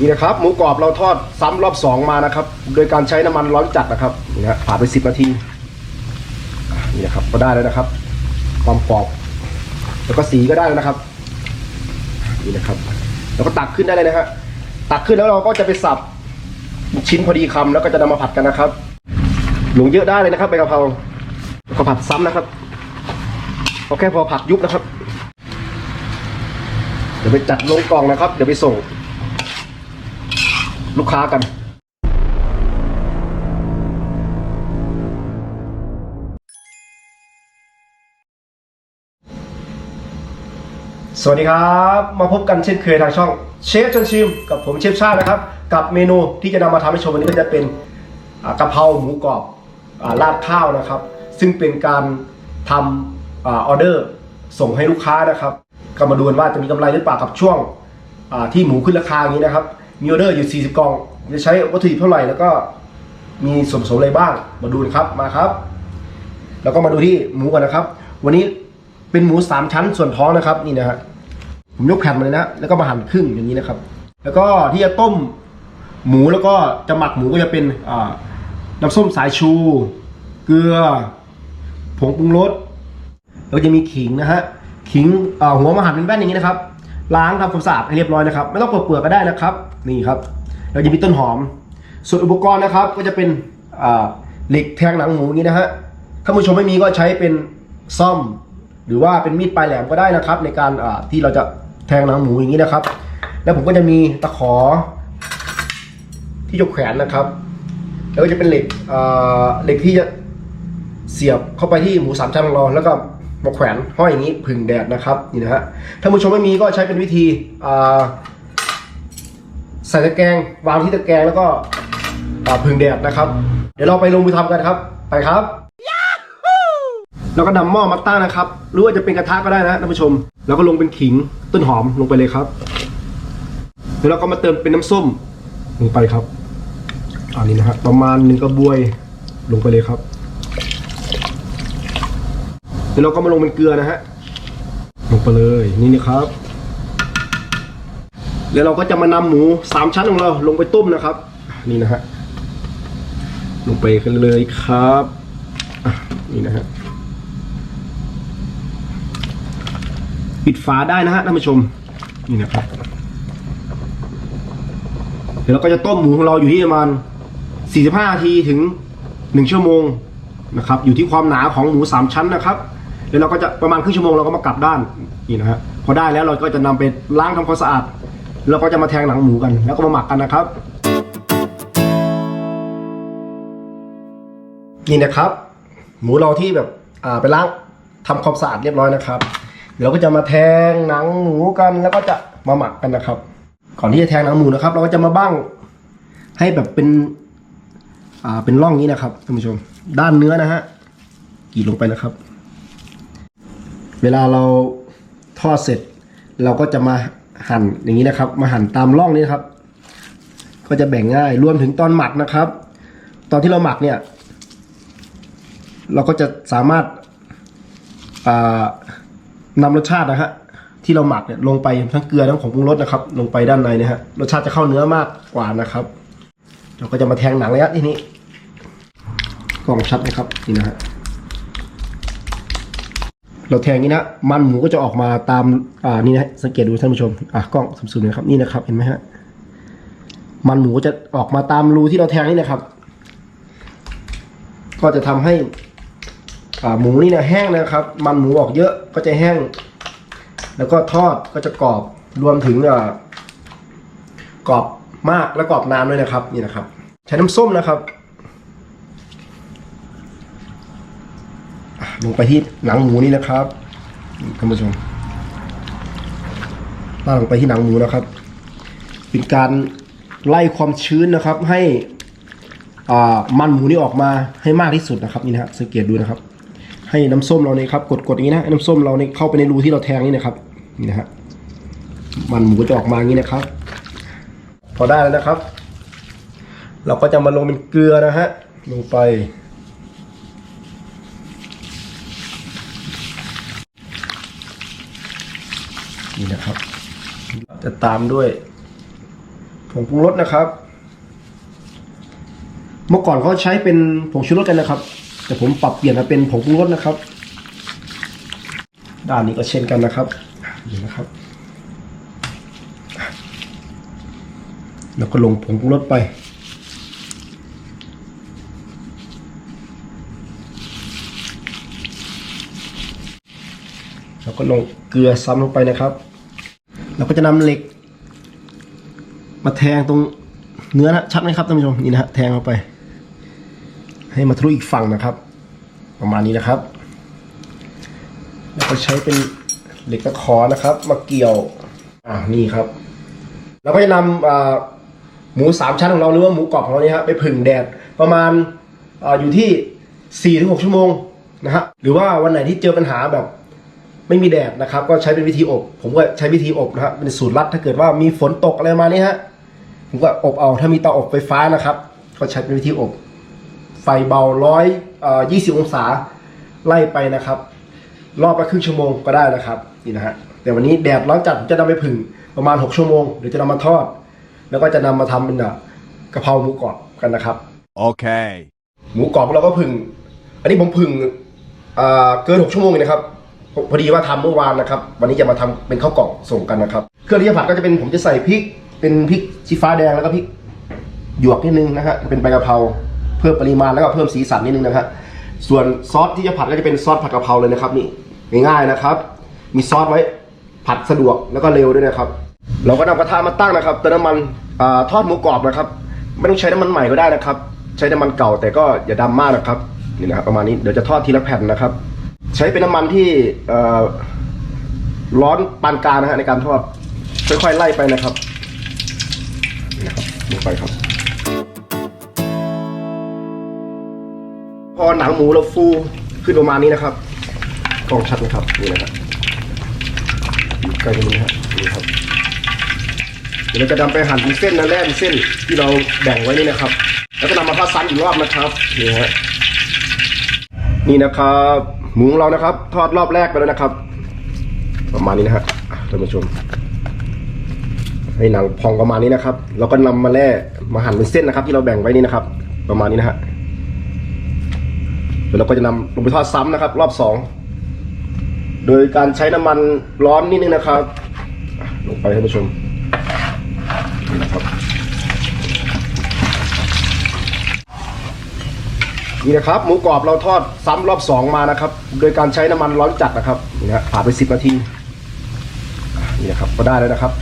นี่นะครับหมูกรอบเราทอดซ้ำรอบสองมานะครับ โดยการใช้น้ำมันร้อนจัดนะครับนี่นะผ่านไปสิบนาทีนี่นะครับก็ได้แล้วนะครับ ความกรอบแล้วก็สีก็ได้แล้วนะครับนี่นะครับ แล้วก็ตักขึ้นได้เลยนะฮะตักขึ้นแล้วเราก็จะไปสับชิ้นพอดีคำแล้วก็จะนำมาผัดกันนะครับ หลงเยอะได้เลยนะครับใบกะเพราแล้วก็ผัดซ้ำนะครับเอาแค่พอผัดยุบนะครับ เดี๋ยวไปจัดลงกล่องนะครับ เดี๋ยวไปส่ง ลูกค้ากัน สวัสดีครับ มาพบกันเช่นเคยทางช่องเชฟจนชิม กับผมเชฟชาตินะครับ กับเมนูที่จะนำมาทำให้ชมวันนี้ก็จะเป็นกะเพราหมูกรอบอราดข้าวนะครับ ซึ่งเป็นการทำออเดอร์ส่งให้ลูกค้านะครับก็มาดูกันว่าจะมีกำไรหรือเปล่ากับช่วงที่หมูขึ้นราคาอย่างนี้นะครับ มีออเดอร์อยู่ 40 กล่อง จะใช้วัตถุดิบเท่าไหร่แล้วก็มีส่วนผสมอะไรบ้าง มาดูกันครับ มาครับ แล้วก็มาดูที่หมูกันนะครับ วันนี้เป็นหมูสามชั้นส่วนท้องนะครับ นี่นะฮะ ผมยกแผ่นมาเลยนะ แล้วก็มาหั่นครึ่งอย่างนี้นะครับ แล้วก็ที่จะต้มหมูแล้วก็จะหมักหมูก็จะเป็นน้ำส้มสายชู เกลือ ผงปรุงรส แล้วจะมีขิงนะฮะ ขิงหัวมาหั่นเป็นแว่นอย่างนี้นะครับ ล้างทำความสะอาดให้เรียบร้อยนะครับ ไม่ต้องเปลือกๆก็ได้นะครับ นี่ครับแล้วจะมีต้นหอม ส่วนอุปกรณ์นะครับก็จะเป็นเหล็กแทงหนังหมูอย่างนี้นะฮะ ถ้าผู้ชมไม่มีก็ใช้เป็นซ่อม หรือว่าเป็นมีดปลายแหลมก็ได้นะครับ ในการที่เราจะแทงหนังหมูอย่างนี้นะครับ แล้วผมก็จะมีตะขอ ที่ยกแขวนนะครับ แล้วก็จะเป็นเหล็กเหล็กที่จะเสียบเข้าไปที่หมูสามชั้นของเราแล้วก็ มาแขวนห้อยอย่างนี้ผึ่งแดดนะครับนี่นะฮะถ้าผู้ชมไม่มีก็ใช้เป็นวิธีใส่ตะแกรงวางที่ตะแกรงแล้วก็อ่าผึ่งแดดนะครับ เดี๋ยวเราไปลงมือทำกันครับ ไปครับแล้วก็นำหม้อมาตั้งนะครับ หรือว่าจะเป็นกระทะก็ได้นะท่านผู้ชม แล้วก็ลงเป็นขิงต้นหอมลงไปเลยครับแล้วเราก็มาเติมเป็นน้ำส้มลงไปครับอันนี้นะฮะประมาณหนึ่งกระบวยลงไปเลยครับ แล้วเราก็มาลงเป็นเกลือนะฮะ ลงไปเลยนี่นะครับแล้วเราก็จะมานำหมูสามชั้นของเราลงไปต้มนะครับ นี่นะฮะลงไปกันเลยครับอะนี่นะฮะปิดฝาได้นะฮะท่านผู้ชมนี่นะครับ เดี๋ยวเราก็จะต้มหมูของเราอยู่ที่ประมาณ 45นาทีถึง 1 ชั่วโมงนะครับ อยู่ที่ความหนาของหมู 3 ชั้นนะครับ เดี๋ยวเราก็จะประมาณครึ่งชั่วโมงเราก็มากลับด้านนี่นะฮะพอได้แล้วเราก็จะนำไปล้างทำความสะอาดแล้วก็จะมาแทงหนังหมูกัน แล้วก็มาหมักกันนะครับ นี่นะครับ หมูเราที่แบบอ่าไปล้างทำความสะอาดเรียบร้อยนะครับเดี๋ยวเราก็จะมาแทงหนังหมูกัน แล้วก็จะมาหมักกันนะครับ ก่อนที่จะแทงหนังหมูนะครับ เราก็จะมาบ้างให้แบบเป็นอ่าเป็นร่องนี้นะครับท่านผู้ชม ด้านเนื้อนะฮะกรีดลงไปนะครับ เวลาเราทอดเสร็จ เราก็จะมาหั่นอย่างนี้นะครับ มาหั่นตามร่องนี้ครับ ก็จะแบ่งง่ายรวมถึงตอนหมักนะครับ ตอนที่เราหมักเนี่ย เราก็จะสามารถานำรสชาตินะฮะที่เราหมักเนี่ยลงไปทั้งเกลือทั้งผงปรุงรสนะครับ ลงไปด้านในนะฮะรสชาติจะเข้าเนื้อมากกว่านะครับ เราก็จะมาแทงหนังระยะที่นี้กล้องชัดไหมครับนี่นะฮะ เราแทงงนี้นะ มันหมูก็จะออกมาตามอ่านี่นะสังเกตดูท่านผู้ชมอะกล้องสูงๆนะครับนี่นะครับเห็นไหมฮะมันหมูจะออกมาตามรูที่เราแทงนี่นะครับ ก็จะทำให้อ่าหมูนี่นี่ยแห้งนะครับ มันหมูออกเยอะก็จะแห้ง แล้วก็ทอดก็จะกรอบรวมถึงอ่ากรอบมากและกรอบนานด้วยนะครับ นี่นะครับ ใช้น้ำส้มนะครับอะ ลงไปที่หนังหมูนี่นะครับท่านผู้ชมลาดลงไปที่หนังหมูนะครับ เป็นการไล่ความชื้นนะครับ ให้อ่ามันหมูนี่ออกมาให้มากที่สุดนะครับนี่นะฮะสังเกตดูนะครับ ให้น้ำส้มเราเนี่ยครับกดกดอย่างนี้นะน้ำส้มเราเนี่ยเข้าไปในรูที่เราแทงนี่นะครับนี่นะฮะมันหมูจะออกมาอย่างนี้นะครับ พอได้แล้วนะครับ เราก็จะมาลงเป็นเกลือนะฮะลงไป นี่นะครับ จะตามด้วยผงปรุงรสนะครับ เมื่อก่อนเขาใช้เป็นผงชูรสกันนะครับ แต่ผมปรับเปลี่ยนมาเป็นผงปรุงรสนะครับ ด้านนี้ก็เช่นกันนะครับนี่นะครับ แล้วก็ลงผงปรุงรสไป แล้วก็ลงเกลือซ้ำลงไปนะครับแล้วก็จะนำเหล็ก มาแทงตรงเนื้อนะชัดไหมครับท่านผู้ชมนี่นะฮะแทงลงไป ให้มาทะลุอีกฝั่งนะครับ ประมาณนี้นะครับ แล้วก็ใช้เป็นเหล็กตะขอนะครับ มาเกี่ยวอ่านี่ครับเราก็จะนำอ่าหมูสามชั้นของเราหรือว่าหมูกรอบของเราเนี่ยฮะไปผึ่งแดดประมาณอาอยู่ที่4ี่ถึงหชั่วโมงนะฮะหรือว่าวันไหนที่เจอปัญหาแบบ ไม่มีแดดนะครับ ก็ใช้เป็นวิธีอบ ผมก็ใช้วิธีอบนะครับเป็นสูตรลัดถ้าเกิดว่ามีฝนตกอะไรประมาณนี้ฮะผมก็อบเอาถ้ามีเตาอบไฟฟ้านะครับ ก็ใช้เป็นวิธีอบ ไฟเบาร้อยยี่สิบองศาไล่ไปนะครับ รอบละครึ่งชั่วโมงก็ได้นะครับนี่นะฮะแต่วันนี้แดดร้อนจัดผมจะนำไปผึ่งประมาณ 6 ชั่วโมงเดี๋ยวจะนำมาทอด แล้วก็จะนำมาทำเป็นอะกะเพราหมูกรอบกันนะครับ Okay. หมูกรอบเราก็ผึ่ง อันนี้ผมผึ่งอ่าเกิน 6 ชั่วโมงเลยนะครับ พอดีว่าทำเมื่อวานนะครับ วันนี้จะมาทำเป็นข้าวกล่องส่งกันนะครับ เครื่องที่จะผัดก็จะเป็นผมจะใส่พริก เป็นพริกชี้ฟ้าแดงแล้วก็พริกหยวกนิดนึงนะฮะเป็นใบกะเพราเพิ่มปริมาณแล้วก็เพิ่มสีสันนิดนึงนะฮะส่วนซอสที่จะผัดก็จะเป็นซอสผัดกะเพราเลยนะครับนี่ง่ายๆนะครับ มีซอสไว้ผัดสะดวกแล้วก็เร็วด้วยนะครับ เราก็นำกระทะมาตั้งนะครับเติมน้ำมันอทอดหมูกรอบนะครับ ไม่ต้องใช้น้ำมันใหม่ก็ได้นะครับ ใช้น้ำมันเก่าแต่ก็อย่าดำมากนะครับนี่นะครับประมาณนี้เดี๋ยวจะทอดทีละแผ่นนะครับ ใช้เป็นน้ำมันที่ร้อนปานกลางนะฮะในการทอดค่อยๆไล่ไปนะครับนี่นะครับลงไปครับ พอหนังหมูเราฟูขึ้นประมาณนี้นะครับกองชัดนะครับนี่นะครับใกล้ตรงนี้ครับนี่ครับเดี๋ยวเราจะนำไปหั่นเป็นเส้นนะแล่เป็นเส้นที่เราแบ่งไว้นี่นะครับ แล้วก็นำมาทอดซ้ำอีกรอบนะครับนี่ฮะนี่นะครับ หมูของเรานะครับ ทอดรอบแรกไปแล้วนะครับ ประมาณนี้นะฮะท่านผู้ชม ให้หนังพองประมาณนี้นะครับ แล้วก็นำมาแล่มาหั่นเป็นเส้นนะครับ ที่เราแบ่งไว้นี่นะครับ ประมาณนี้นะฮะเดี๋ยวเราก็จะนำลงไปทอดซ้ำนะครับ รอบสองโดยการใช้น้ำมันร้อนนิดนึงนะครับลงไปท่านผู้ชม นี่นะครับ นี่นะครับหมูกรอบเราทอดซ้ำรอบสองมานะครับ โดยการใช้น้ำมันร้อนจัดนะครับนี่นะผ่านไปสิบนาทีนี่นะครับก็ได้แล้วนะครับ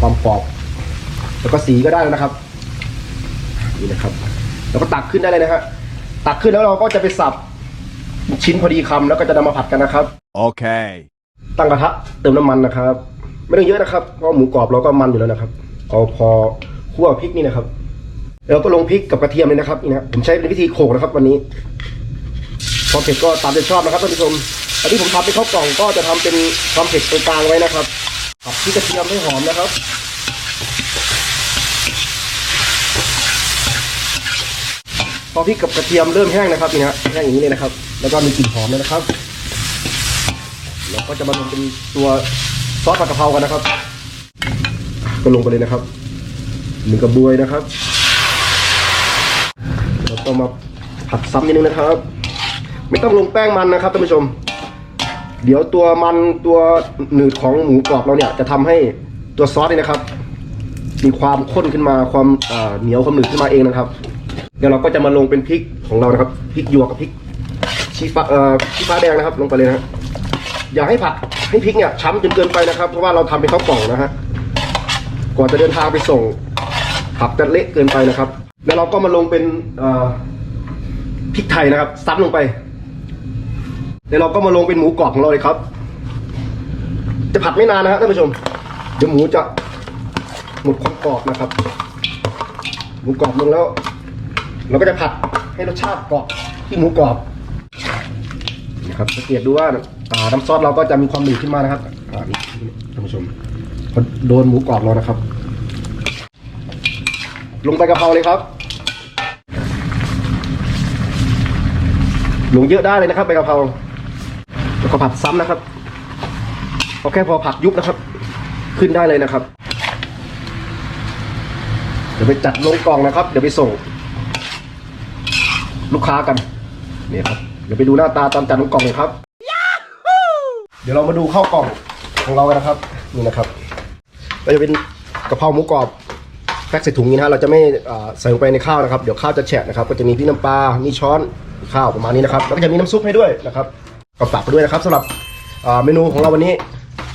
ความกรอบ แล้วก็สีก็ได้แล้วนะครับนี่นะครับ แล้วก็ตักขึ้นได้เลยนะฮะตักขึ้นแล้วเราก็จะไปสับชิ้นพอดีคำแล้วก็จะนำมาผัดกันนะครับ Okay. ตั้งกระทะเติมน้ำมันนะครับ ไม่ต้องเยอะนะครับเพราะหมูกรอบเราก็มันอยู่แล้วนะครับเอาพอคั่วพริกนี่นะครับ แล้วก็ลงพริกกับกระเทียมเลยนะครับนี่นะผมใช้เป็นวิธีโขกนะครับ วันนี้ความเผ็ดก็ตามใจชอบนะครับท่านผู้ชมอันนี้ผมทำเป็นข้าวกล่องก็จะทำเป็นความเผ็ดกลางไว้นะครับผัดพริกกระเทียมให้หอมนะครับพอพริกกับกระเทียมเริ่มแห้งนะครับนี่นะแห้งอย่างนี้เลยนะครับ แล้วก็มีกลิ่นหอมเลยนะครับเราก็จะมาลงเป็นตัวซอสผัดกะเพรากันนะครับ ก็ลงไปเลยนะครับหนึ่งกระบวยนะครับ มาผัดซ้ำนิดนึงนะครับ ไม่ต้องลงแป้งมันนะครับท่านผู้ชม เดี๋ยวตัวมันตัวหนืดของหมูกรอบเราเนี่ย จะทำให้ตัวซอสนี่นะครับ มีความข้นขึ้นมาความเหนียวความหนืดขึ้นมาเองนะครับ เดี๋ยวเราก็จะมาลงเป็นพริกของเรานะครับพริกหยวกกับพริกชี้ฟ้าเอ่อชี้ฟ้าแดงนะครับลงไปเลยนะฮะอย่าให้ผัดให้พริกเนี่ยช้ำจนเกินไปนะครับ เพราะว่าเราทำเป็นข้าวกล่องนะฮะก่อนจะเดินทางไปส่งผักจะเละเกินไปนะครับ แล้วเราก็มาลงเป็นพริกไทยนะครับ ซับลงไป แล้วเราก็มาลงเป็นหมูกรอบของเราเลยครับ จะผัดไม่นานนะครับท่านผู้ชม เดี๋ยวหมูจะหมดความกรอบนะครับ หมูกรอบลงแล้ว เราก็จะผัดให้รสชาติเกาะที่หมูกรอบนะครับสังเกตดูว่าอ่าน้ำซอสเราก็จะมีความหนืดขึ้นมานะครับท่านผู้ชมโดนหมูกรอบเรานะครับ ลงไปกะเพราเลยครับ ลงเยอะได้เลยนะครับใบกะเพราแล้วก็ผัดซ้ำนะครับเอาแค่พอผักยุบนะครับ ขึ้นได้เลยนะครับ เดี๋ยวไปจัดลงกล่องนะครับ เดี๋ยวไปส่ง ลูกค้ากันนี่ครับเดี๋ยวไปดูหน้าตาตอนจัดลงกล่องเลยครับ เดี๋ยวเรามาดูข้าวกล่องของเรากันนะครับนี่นะครับก็จะเป็นกะเพราหมูกรอบ พ็คใส่ถุงนี้นะฮะเราจะไม่ใส่ลงไปในข้าวนะครับเดี๋ยวข้าวจะแฉะนะครับก็จะมีพี่น้ำปลามีช้อนข้าวประมาณนี้นะครับแล้วก็จะมีน้ำซุปให้ด้วยนะครับก็ฝากไปด้วยนะครับสำหรับเมนูของเราวันนี้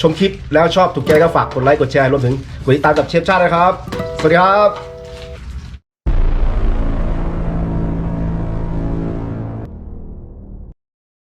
ชมคลิปแล้วชอบถูกใจก็ฝากกดไลค์กดแชร์รวมถึงกดติดตามกับเชฟชาตินะครับ สวัสดีครับ